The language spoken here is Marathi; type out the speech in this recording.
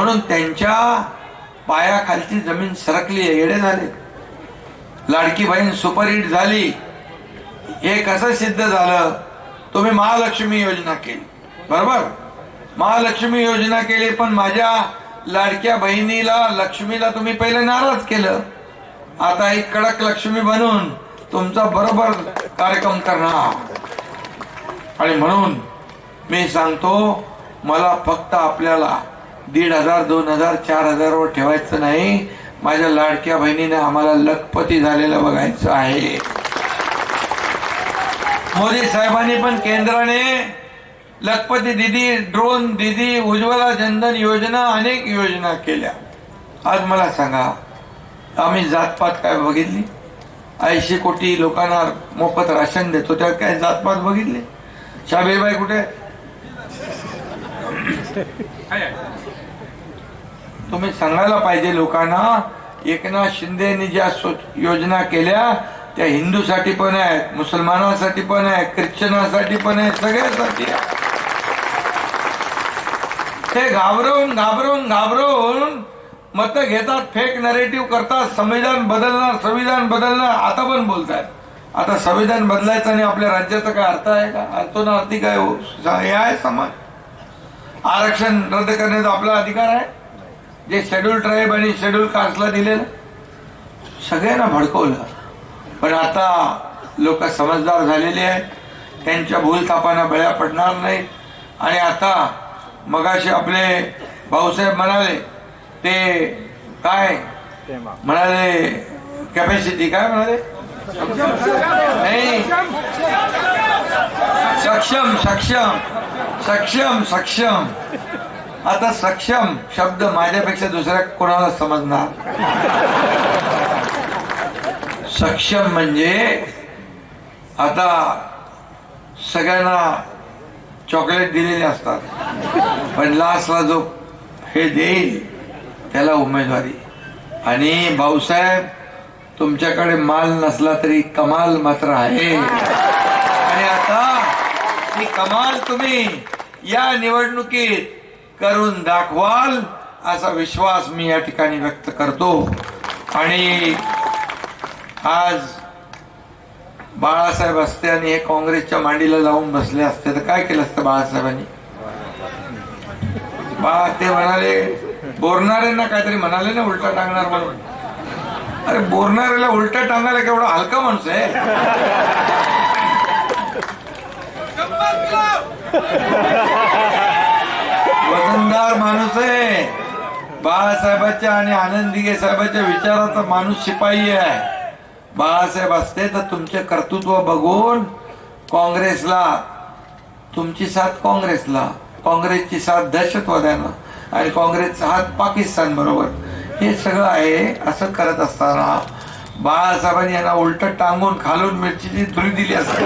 म्हणून त्यांच्या पायाखालची जमीन सरकली येडे झाले. लाडकी बहीण सुपरहिट झाली. हे कसं सिद्ध झालं? तुम्ही महालक्ष्मी योजना केली. बरोबर? महालक्ष्मी योजना केली पण माझ्या लाडक्या बहिणीला लक्ष्मीला तुम्ही पहिले नाराज केलं. आता एक कडक लक्ष्मी बनून तुमचा बरोबर कार्यक्रम करणार. आणि म्हणून मी सांगतो मला फक्त आपल्याला दीड हजार दोन हजार चार हजारवर ठेवायचं नाही. माझ्या लाडक्या बहिणीने आम्हाला लखपती झालेलं बघायचं आहे. मोदी साहेबांनी पण केंद्राने लखपती दिदी ड्रोन दिदी उज्ज्वला जनधन योजना अनेक योजना केल्या. आज मला सांगा आम्ही जातपात काय बघितली? ऐंशी कोटी लोकांना मोफत राशन देतो त्यात काय जातपात बघितली? शाबेबाई कुठे? तुम्ही सांगायला पाहिजे लोकांना एकनाथ शिंदेनी ज्या योजना केल्या त्या हिंदूसाठी पण आहेत मुसलमानासाठी पण आहे ख्रिश्चनासाठी पण आहे सगळ्यासाठी ते घाबरवून घाबरवून घाबरवून मत घेतात फेक नरेटिव्ह करतात संविधान बदलणार संविधान बदलणार आता पण बोलतात आता संविधान बदलायचं आणि आपल्या राज्याचा काय अर्थ आहे का? अर्थोनार्थी काय हो? हे आहे समाज. आरक्षण रद्द करण्याचा आपला अधिकार आहे. जे शेड्यूल ट्राईब आणि शेड्यूल कास्टला दिलेलं सगळ्यांना भडकवलं. पण आता लोक समजदार झालेले आहेत. त्यांच्या भूलतापांना बळ्या पडणार नाही आणि आता मगाशी आपले भाऊसाहेब म्हणाले ते काय? म्हणाले कॅपॅसिटी काय म्हणाले? नाही. सक्षम सक्षम. सक्षम सक्षम. आता सक्षम शब्द माझ्यापेक्षा दुसऱ्या कोणाला समजणार? सक्षम म्हणजे आता सगळ्यांना चॉकलेट दिलेले असतात. पण लास्टला जो हे देईल त्याला उमेदवारी. आणि भाऊसाहेब तुमच्याकडे माल नसला तरी कमाल मात्र आहे. आणि आता ही कमाल तुम्ही या निवडणुकीत करून दाखवाल असा विश्वास मी या ठिकाणी व्यक्त करतो. आणि आज बाळासाहेब असते आणि हे काँग्रेसच्या मांडीला लावून बसले असते. तर काय केलं असतं बाळासाहेबांनी? बाळा ते म्हणाले बोरणाऱ्यांना काहीतरी म्हणाले ना उलटा टांगणार म्हणून. अरे बोरणाऱ्याला उलटा टांगायला केवढा हलका माणूस आहे. वजनदार माणूस आहे. बाळासाहेबांच्या आणि आनंदीगे साहेबाच्या विचाराचा माणूस शिपाई आहे. बाळासाहेब असते तर तुमचे कर्तृत्व बघून काँग्रेसला तुमची साथ काँग्रेसला काँग्रेसची साथ दहशतवाद्यांना आणि काँग्रेसचा हात पाकिस्तान बरोबर. हे सगळं आहे असं करत असताना बाळासाहेबांनी यांना उलट टांगून खालून मिरचीची धुरी दिली असते.